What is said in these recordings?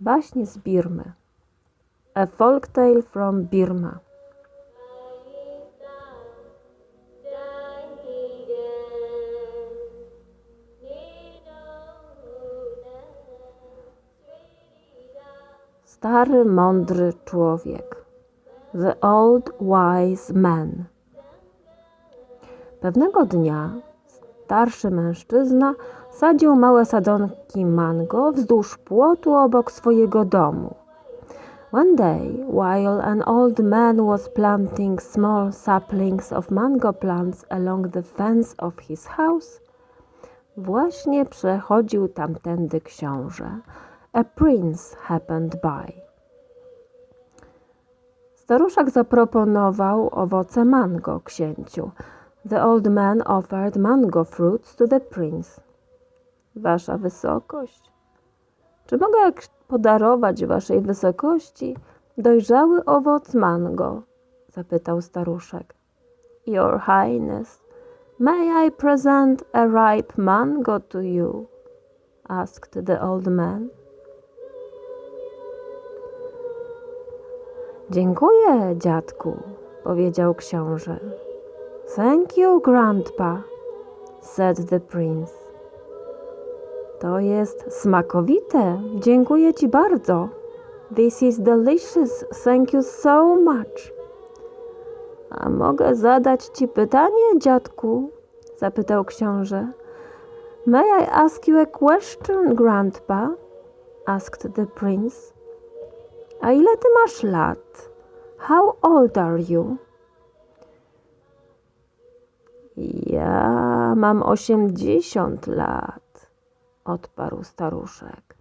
Baśnie z Birmy. A folk tale from Birma. Stary, mądry człowiek. The Old Wise Man. Pewnego dnia starszy mężczyzna sadził małe sadzonki mango wzdłuż płotu obok swojego domu. One day, while an old man was planting small saplings of mango plants along the fence of his house, właśnie przechodził tamtędy książę. A prince happened by. Staruszek zaproponował owoce mango księciu. The old man offered mango fruits to the prince. Wasza wysokość, czy mogę podarować waszej wysokości dojrzały owoc mango? zapytał staruszek. Your highness, may I present a ripe mango to you? asked the old man. Dziękuję, dziadku, powiedział książę. Thank you, grandpa, said the prince. To jest smakowite. Dziękuję ci bardzo. This is delicious. Thank you so much. A mogę zadać ci pytanie, dziadku? zapytał książę. May I ask you a question, grandpa? asked the prince. A ile ty masz lat? How old are you? Ja mam osiemdziesiąt lat, odparł staruszek.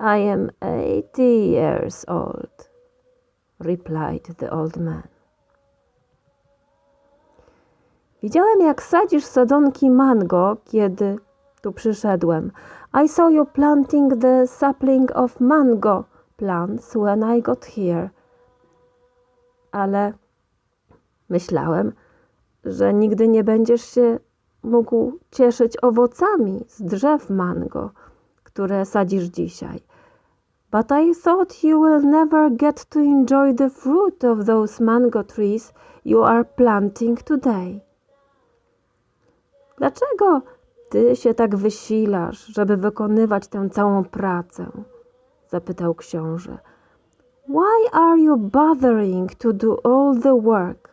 I am eighty years old, replied the old man. Widziałem, jak sadzisz sadzonki mango, kiedy tu przyszedłem. I saw you planting the sapling of mango plants when I got here. Ale myślałem, że nigdy nie będziesz się mógł cieszyć owocami z drzew mango, które sadzisz dzisiaj. But I thought you will never get to enjoy the fruit of those mango trees you are planting today. Dlaczego ty się tak wysilasz, żeby wykonywać tę całą pracę? zapytał książę. Why are you bothering to do all the work?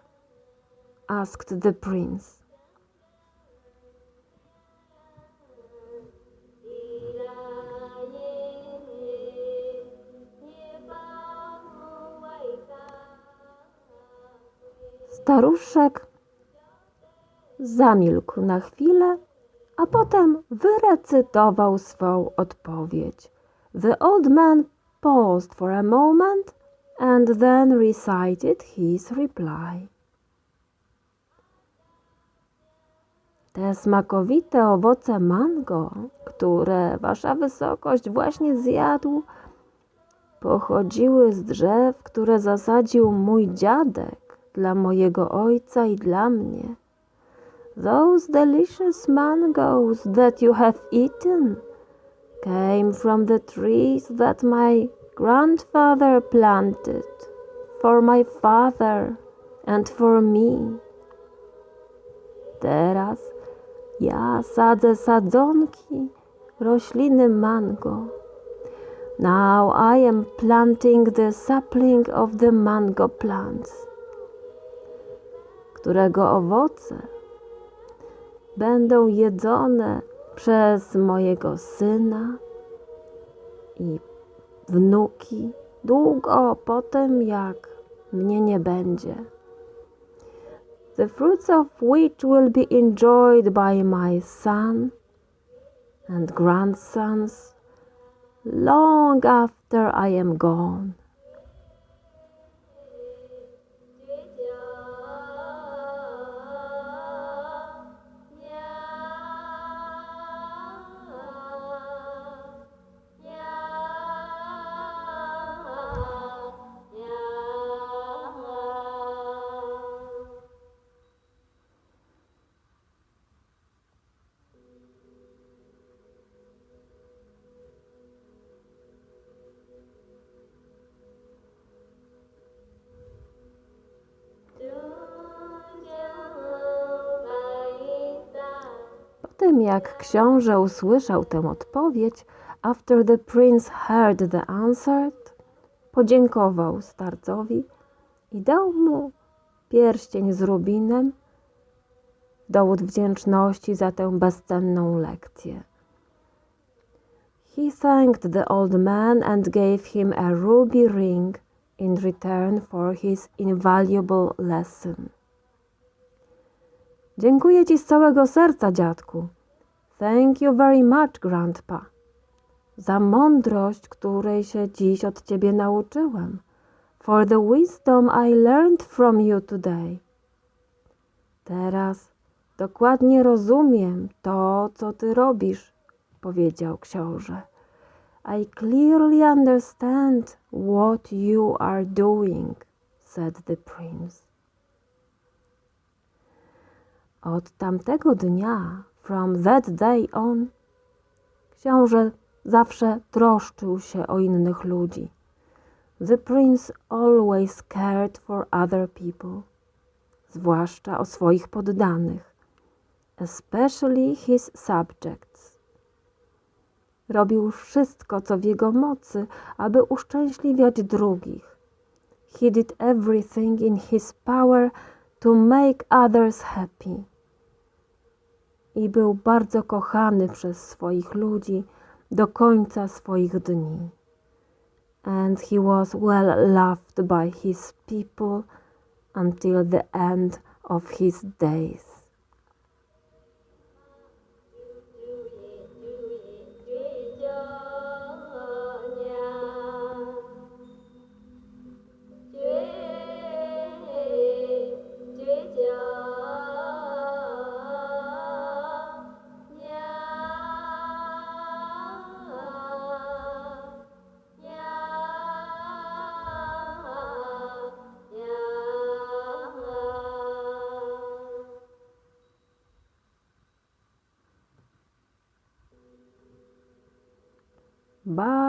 asked the prince. Staruszek zamilkł na chwilę, a potem wyrecytował swą odpowiedź. The old man paused for a moment and then recited his reply. Te smakowite owoce mango, które wasza wysokość właśnie zjadł, pochodziły z drzew, które zasadził mój dziadek dla mojego ojca i dla mnie. Those delicious mangoes that you have eaten came from the trees that my grandfather planted for my father and for me. Teraz ja sadzę sadzonki, rośliny mango. Now I am planting the sapling of the mango plants, którego owoce będą jedzone przez mojego syna i wnuki długo po tym, jak mnie nie będzie. The fruits of which will be enjoyed by my son and grandsons long after I am gone. Tym jak książę usłyszał tę odpowiedź, after the prince heard the answer, podziękował starcowi i dał mu pierścień z rubinem dowód wdzięczności za tę bezcenną lekcję. He thanked the old man and gave him a ruby ring in return for his invaluable lesson. Dziękuję ci z całego serca, dziadku. Thank you very much, grandpa. Za mądrość, której się dziś od ciebie nauczyłem. For the wisdom I learned from you today. Teraz dokładnie rozumiem to, co ty robisz, powiedział książę. I clearly understand what you are doing, said the prince. Od tamtego dnia, from that day on, książę zawsze troszczył się o innych ludzi. The prince always cared for other people, zwłaszcza o swoich poddanych, especially his subjects. Robił wszystko, co w jego mocy, aby uszczęśliwiać drugich. He did everything in his power to make others happy. I był bardzo kochany przez swoich ludzi do końca swoich dni. And he was well loved by his people until the end of his days. Bye.